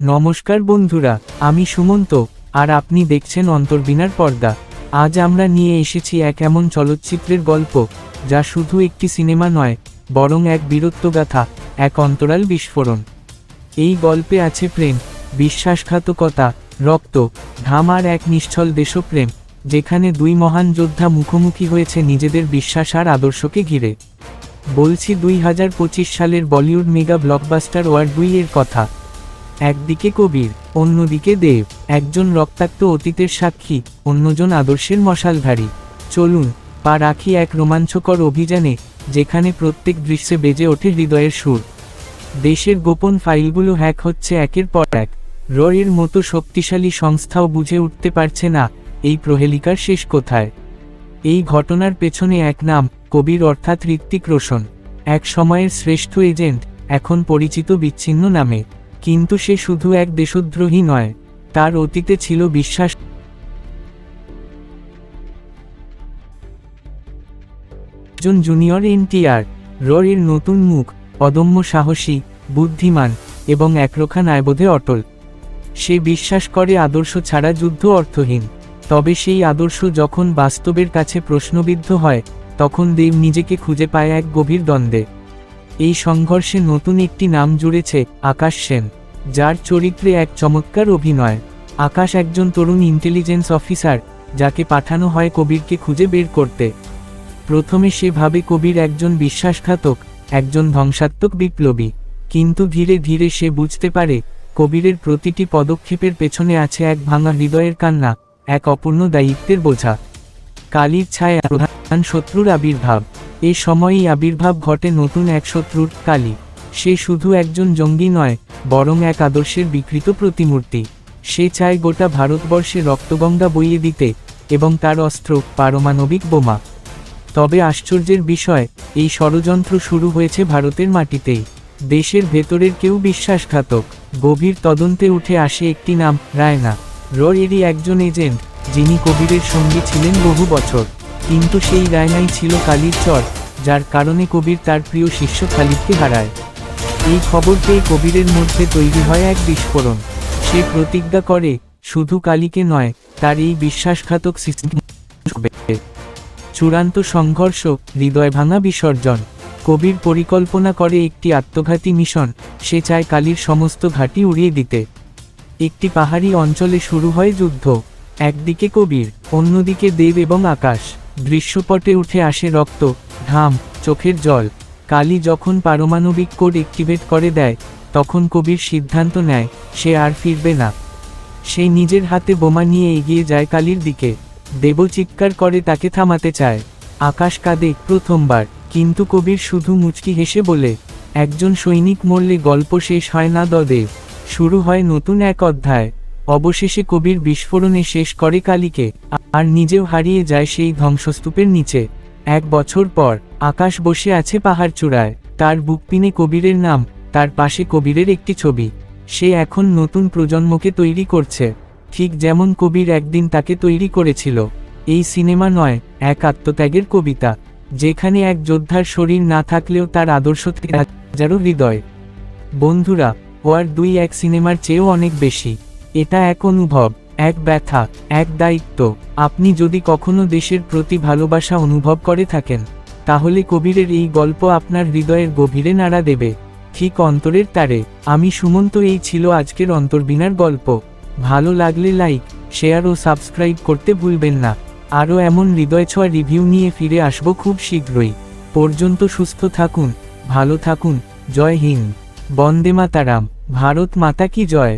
নমস্কার বন্ধুরা, আমি সুমন্ত, আর আপনি দেখছেন অন্তর্বিনার পর্দা। আজ আমরা নিয়ে এসেছি এক এমন চলচ্চিত্রের গল্প, যা শুধু একটি সিনেমা নয়, বরং এক বীরত্বগাথা, এক অন্তরাল বিস্ফোরণ। এই গল্পে আছে প্রেম, বিশ্বাসঘাতকতা, রক্ত, ঘাম আর এক নিশ্চল দেশপ্রেম, যেখানে দুই মহান যোদ্ধা মুখোমুখি হয়েছে নিজেদের বিশ্বাস আর আদর্শকে ঘিরে। বলছি দুই হাজার পঁচিশ সালের বলিউড মেগা ব্লকবাস্টার ওয়ার দুই এর কথা। একদিকে কবির, অন্যদিকে দেব, একজন রক্তাক্ত অতীতের সাক্ষী, অন্যজন আদর্শের মশালধারী। চলুন, পা রাখি এক রোমাঞ্চকর অভিযানে, যেখানে প্রত্যেক দৃশ্যে বেজে ওঠে হৃদয়ের সুর। দেশের গোপন ফাইলগুলো হ্যাক হচ্ছে একের পর এক। রয়ের মতো শক্তিশালী সংস্থাও বুঝে উঠতে পারছে না, এই প্রহেলিকার শেষ কোথায়? এই ঘটনার পেছনে এক নাম, কবির অর্থাৎ ঋত্বিক রোশন। এক সময়ের শ্রেষ্ঠ এজেন্ট, এখন পরিচিত বিচ্ছিন্ন নামে। কিন্তু সে শুধু এক দেশদ্রোহী নয়, তার অতীতে ছিল বিশ্বাস। একজন জুনিয়র এনটিআর, রয়ের নতুন মুখ, অদম্য সাহসী, বুদ্ধিমান এবং একরোখা ন্যায়বোধে অটল। সে বিশ্বাস করে আদর্শ ছাড়া যুদ্ধ অর্থহীন, তবে সেই আদর্শ যখন বাস্তবের কাছে প্রশ্নবিদ্ধ হয়, তখন দেব নিজেকে খুঁজে পায় এক গভীর দ্বন্দ্বে। এই সংঘর্ষে নতুন একটি নাম জুড়েছে, আকাশ সেন। যার চরিত্রে এক চমৎকার অভিনয়। আকাশ একজন তরুণ ইন্টেলিজেন্স অফিসার যাকে পাঠানো হয় কবিরকে খুঁজে বের করতে। প্রথমে সে ভাবে কবির একজন বিশ্বাসঘাতক, একজন ধ্বংসাত্মক বিপ্লবী। কিন্তু ধীরে ধীরে সে বুঝতে পারে, কবিরের প্রতিটি পদক্ষেপের পেছনে আছে এক ভাঙা হৃদয়ের কান্না, এক অপূর্ণ দায়িত্বের বোঝা। কালির ছায়া প্রধান শত্রুর আবির্ভাব। এ সময়ই আবির্ভাব ঘটে নতুন এক শত্রুর কালী। সে শুধু একজন জঙ্গি নয়, বরং এক আদর্শের বিকৃত প্রতিমূর্তি। সে চায় গোটা ভারতবর্ষে রক্তগঙ্গা বইয়ে দিতে এবং তার অস্ত্র, পারমাণবিক বোমা। তবে আশ্চর্যের বিষয়, এই ষড়যন্ত্র শুরু হয়েছে ভারতের মাটিতেই। দেশের ভেতরের কেউ বিশ্বাসঘাতক, গভীর তদন্তে উঠে আসে একটি নাম, রায়না। রয়েরই একজন এজেন্ট, যিনি কবিরের সঙ্গী ছিলেন বহু বছর। কিন্তু সেই রায়নাই ছিল কালির চর, যার কারণে কবির তার প্রিয় শিষ্য খালিদকে হারায়। এই খবর পেয়ে কবিরের মধ্যে তৈরি হয় এক বিস্ফোরণ। সে প্রতিজ্ঞা করে, শুধু কালীকে নয়, তার এই বিশ্বাসঘাতক চূড়ান্ত সংঘর্ষ, হৃদয় ভাঙা বিসর্জন। কবির পরিকল্পনা করে একটি আত্মঘাতী মিশন, সে চায় কালীর সমস্ত ঘাঁটি উড়িয়ে দিতে। একটি পাহাড়ি অঞ্চলে শুরু হয় যুদ্ধ। একদিকে কবির, অন্যদিকে দেব এবং আকাশ। দৃশ্যপটে উঠে আসে রক্ত, ঘাম, চোখের জল। কালী যখন পারমাণবিক কোড অ্যাক্টিভেট করে দেয়, তখন কবির সিদ্ধান্ত নেয়, সে আর ফিরবে না। সে নিজের হাতে বোমা নিয়ে এগিয়ে যায় কালীর দিকে। দেব চিৎকার করে তাকে থামাতে চায়। আকাশ কাঁদে প্রথমবার, কিন্তু কবির শুধু মুচকি হেসে বলে, একজন সৈনিক মরলে গল্প শেষ হয় না দদেব শুরু হয় নতুন এক অধ্যায়। অবশেষে কবির বিস্ফোরণে শেষ করে কালীকে, আর নিজেও হারিয়ে যায় সেই ধ্বংসস্তূপের নিচে। এক বছর পর আকাশ বসে আছে পাহাড় চূড়ায়। তার বুকপিনে কবিরের নাম, তার পাশে কবিরের একটি ছবি। সে এখন নতুন প্রজন্মকে তৈরি করছে। ঠিক যেমন কবির একদিন তাকে তৈরি করেছিল। এই সিনেমা নয়, এক আত্মত্যাগের কবিতা। যেখানে এক যোদ্ধার শরীর না থাকলেও তার আদর্শ হাজারো হৃদয়। বন্ধুরা, ওয়ার দুই এক সিনেমার চেয়েও অনেক বেশি। এটা এক অনুভব, এক ব্যথা, এক দায়িত্ব। আপনি যদি কখনো দেশের প্রতি ভালোবাসা অনুভব করে থাকেন তাহলে কবিরের এই গল্প আপনার হৃদয়ের গভীরে নাড়া দেবে। ঠিক অন্তরের তারে। আমি সুমন্ত, এই ছিল আজকের অন্তর্বিনার গল্প। ভালো লাগলে লাইক, শেয়ার ও সাবস্ক্রাইব করতে ভুলবেন না। আরও এমন হৃদয় ছোঁয়া রিভিউ নিয়ে ফিরে আসব খুব শীঘ্রই। পর্যন্ত সুস্থ থাকুন, ভালো থাকুন। জয় হিন্দ। বন্দে মাতারাম। ভারত মাতা কি জয়?